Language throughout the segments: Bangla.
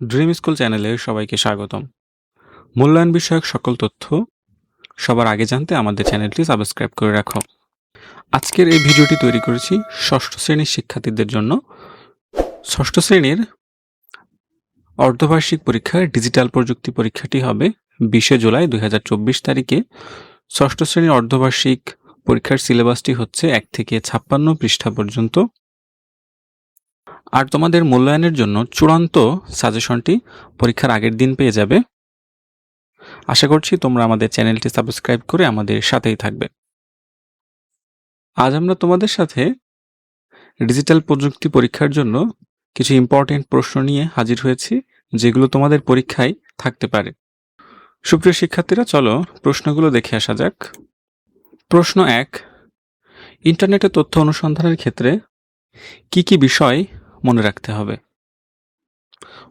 ড্রিম স্কুল চ্যানেলে সবাইকে স্বাগতম। মূল্যায়ন বিষয়ক সকল তথ্য সবার আগে জানতে আমাদের চ্যানেলটি সাবস্ক্রাইব করে রাখো। আজকের এই ভিডিওটি তৈরি করেছি ষষ্ঠ শ্রেণির শিক্ষার্থীদের জন্য। ষষ্ঠ শ্রেণির অর্ধবার্ষিক পরীক্ষার ডিজিটাল প্রযুক্তি পরীক্ষাটি হবে বিশে জুলাই দুই হাজার চব্বিশ তারিখে। ষষ্ঠ শ্রেণির অর্ধবার্ষিক পরীক্ষার সিলেবাসটি হচ্ছে এক থেকে ছাপ্পান্ন পৃষ্ঠা পর্যন্ত। আর তোমাদের মূল্যায়নের জন্য চূড়ান্ত সাজেশনটি পরীক্ষার আগের দিন পেয়ে যাবে। আশা করছি তোমরা আমাদের চ্যানেলটি সাবস্ক্রাইব করে আমাদের সাথেই থাকবে। আজ আমরা তোমাদের সাথে ডিজিটাল প্রযুক্তি পরীক্ষার জন্য কিছু ইম্পর্টেন্ট প্রশ্ন নিয়ে হাজির হয়েছি, যেগুলো তোমাদের পরীক্ষায় থাকতে পারে। সুপ্রিয় শিক্ষার্থীরা, চলো প্রশ্নগুলো দেখে আসা যাক। প্রশ্ন এক ইন্টারনেটে তথ্য অনুসন্ধানের ক্ষেত্রে কি কি বিষয় মনে রাখতে হবে।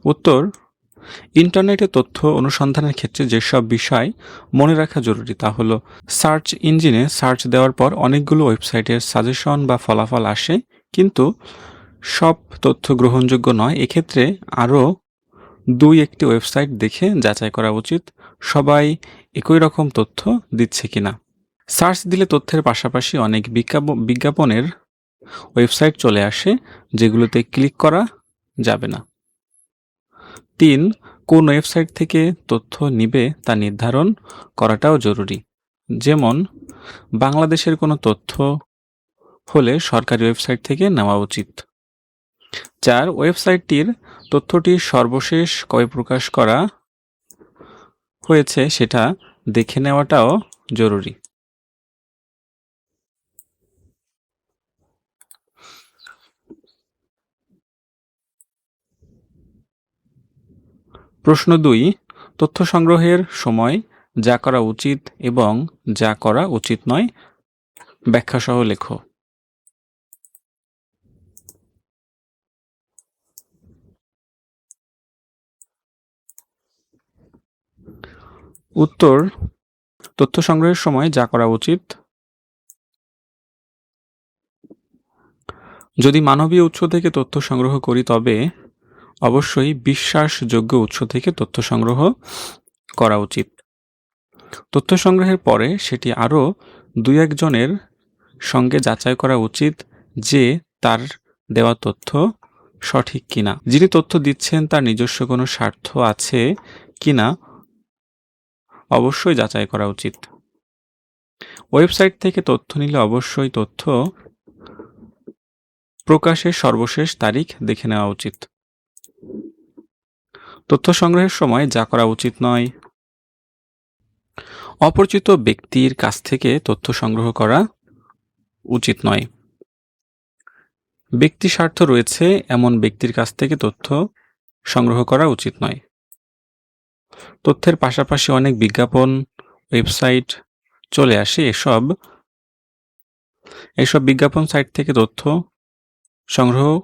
উত্তর, ইন্টারনেটে তথ্য অনুসন্ধানের ক্ষেত্রে যেসব বিষয় মনে রাখা জরুরি তা হলো সার্চ ইঞ্জিনে সার্চ দেওয়ার পর অনেকগুলো ওয়েবসাইটের সাজেশন বা ফলাফল আসে, কিন্তু সব তথ্য গ্রহণযোগ্য নয়। এক্ষেত্রে আরও দুই একটি ওয়েবসাইট দেখে যাচাই করা উচিত, সবাই একই রকম তথ্য দিচ্ছে কিনা। সার্চ দিলে তথ্যের পাশাপাশি অনেক বিজ্ঞাপ- বিজ্ঞাপনের ওয়েবসাইট চলে আসে যেগুলোতে ক্লিক করা যাবে না। তিন, কোন ওয়েবসাইট থেকে তথ্য নিবে তা নির্ধারণ করাটাও জরুরি। যেমন, বাংলাদেশের কোনো তথ্য হলে সরকারি ওয়েবসাইট থেকে নেওয়া উচিত। চার, ওয়েবসাইটটির তথ্যটি সর্বশেষ কবে প্রকাশ করা হয়েছে সেটা দেখে নেওয়াটাও জরুরি। প্রশ্ন দুই, তথ্য সংগ্রহের সময় যা করা উচিত এবং যা করা উচিত নয়। ব্যাখ্যাসহ লেখো। উত্তর, তথ্য সংগ্রহের সময় যা করা উচিত। যদি মানবীয় উৎস থেকে তথ্য সংগ্রহ করি তবে অবশ্যই বিশ্বাসযোগ্য উৎস থেকে তথ্য সংগ্রহ করা উচিত। তথ্য সংগ্রহের পরে সেটি আরও দুই একজনের সঙ্গে যাচাই করা উচিত যে তার দেওয়া তথ্য সঠিক কিনা। যিনি তথ্য দিচ্ছেন তার নিজস্ব কোনো স্বার্থ আছে কিনা অবশ্যই যাচাই করা উচিত। ওয়েবসাইট থেকে তথ্য নিলে অবশ্যই তথ্য প্রকাশের সর্বশেষ তারিখ দেখে নেওয়া উচিত। তথ্য সংগ্রহের সময় যা করা উচিত নয়। অপরিচিত ব্যক্তির কাছ থেকে তথ্য সংগ্রহ করা উচিত নয়। ব্যক্তি স্বার্থ রয়েছে, এমন ব্যক্তির কাছ থেকে তথ্য সংগ্রহ করা উচিত নয়। তথ্যের পাশাপাশি অনেক বিজ্ঞাপন, ওয়েবসাইট চলে আসে এসব। এসব বিজ্ঞাপন সাইট থেকে তথ্য সংগ্রহ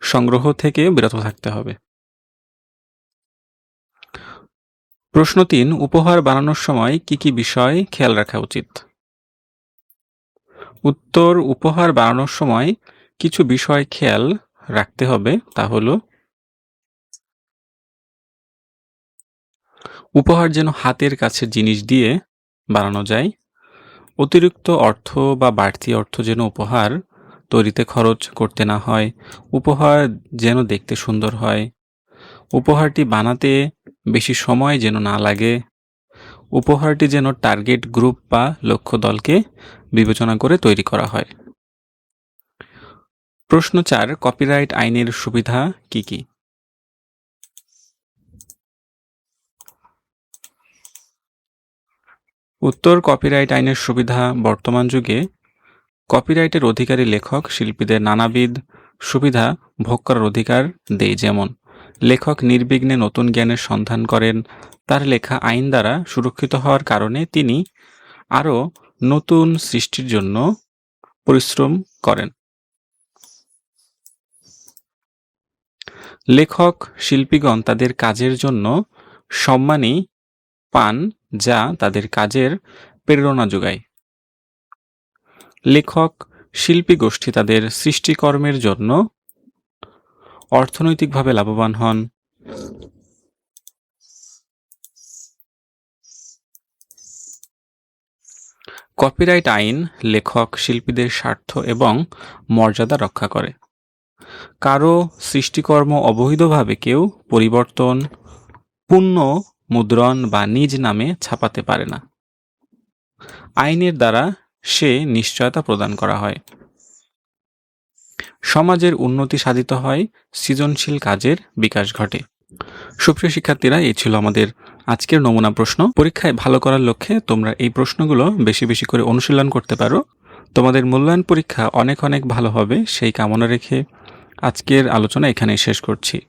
সংগ্রহ থেকে বিরত থাকতে হবে। প্রশ্ন তিন, উপহার বানানোর সময় কি কি বিষয় খেয়াল রাখা উচিত? উত্তর, উপহার বানানোর সময় কিছু বিষয় খেয়াল রাখতে হবে, তা হলো উপহার যেন হাতের কাছে জিনিস দিয়ে বানানো যায়, অতিরিক্ত অর্থ বা বাড়তি অর্থ যেন উপহার তৈরিতে খরচ করতে না হয়, উপহার যেন দেখতে সুন্দর হয়, উপহারটি বানাতে বেশি সময় যেন না লাগে। উপহারটি যেন টার্গেট গ্রুপ বা লক্ষ্য দলকে বিবেচনা করে তৈরি করা হয়। প্রশ্ন চার কপিরাইট আইনের সুবিধা কি কি? উত্তর কপিরাইট আইনের সুবিধা বর্তমান যুগে কপিরাইটের অধিকারী লেখক, শিল্পীদের নানাবিধ সুবিধা ভোগ করার অধিকার দেয়। যেমন লেখক নির্বিঘ্নে নতুন জ্ঞানের সন্ধান করেন। তার লেখা আইন দ্বারা সুরক্ষিত হওয়ার কারণে তিনি আরও নতুন সৃষ্টির জন্য পরিশ্রম করেন। লেখক, শিল্পীগণ তাদের কাজের জন্য সম্মানই পান যা তাদের কাজের প্রেরণা যোগায়। লেখক, শিল্পী গোষ্ঠী তাদের সৃষ্টিকর্মের জন্য অর্থনৈতিকভাবে লাভবান হন। কপিরাইট আইন লেখক, শিল্পীদের স্বার্থ এবং মর্যাদা রক্ষা করে। কারও সৃষ্টিকর্ম অবৈধভাবে কেউ পরিবর্তন পূর্ণ মুদ্রণ বা নিজ নামে ছাপাতে পারে না। আইনের দ্বারা সে নিশ্চয়তা প্রদান করা হয়। সমাজের উন্নতি সাধিত হয়, সৃজনশীল কাজের বিকাশ ঘটে। সুপ্রিয় শিক্ষার্থীরা, এই ছিল আমাদের আজকের নমুনা প্রশ্ন। পরীক্ষায় ভালো করার লক্ষ্যে তোমরা এই প্রশ্নগুলো বেশি বেশি করে অনুশীলন করতে পারো। তোমাদের মূল্যায়ন পরীক্ষা অনেক অনেক ভালো হবে, সেই কামনা রেখে আজকের আলোচনা এখানেই শেষ করছি।